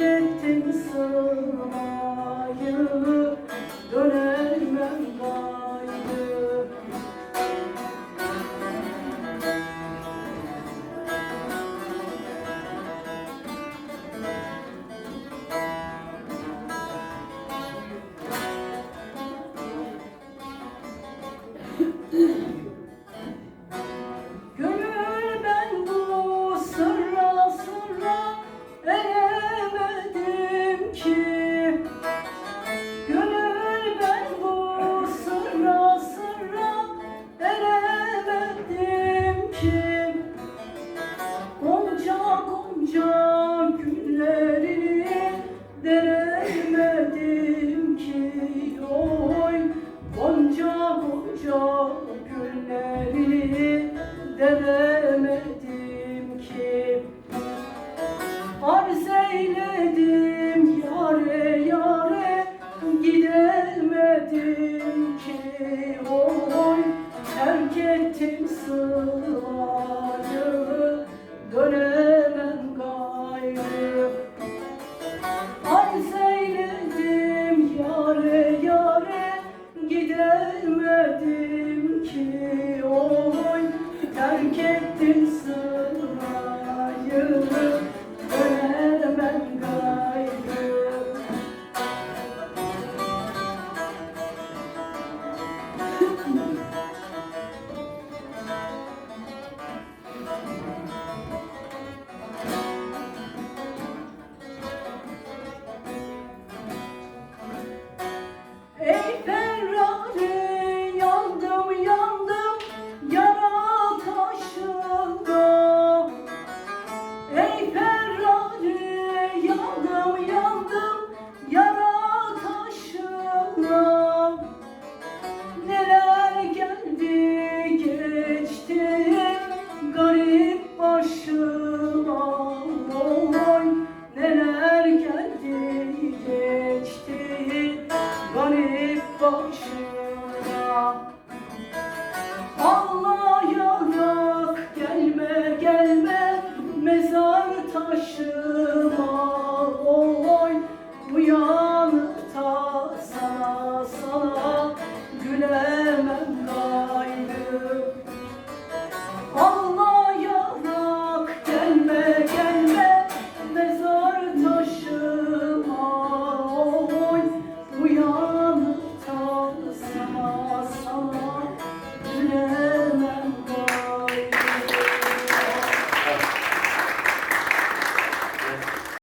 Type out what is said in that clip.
ettim sığmayı. Dönemem gayrı başıma Oy neler geldi geçti Garip başıma. Allah Ağlayarak gelme gelme Mezar taşıma Oy. Uyanıp da sana sana güler.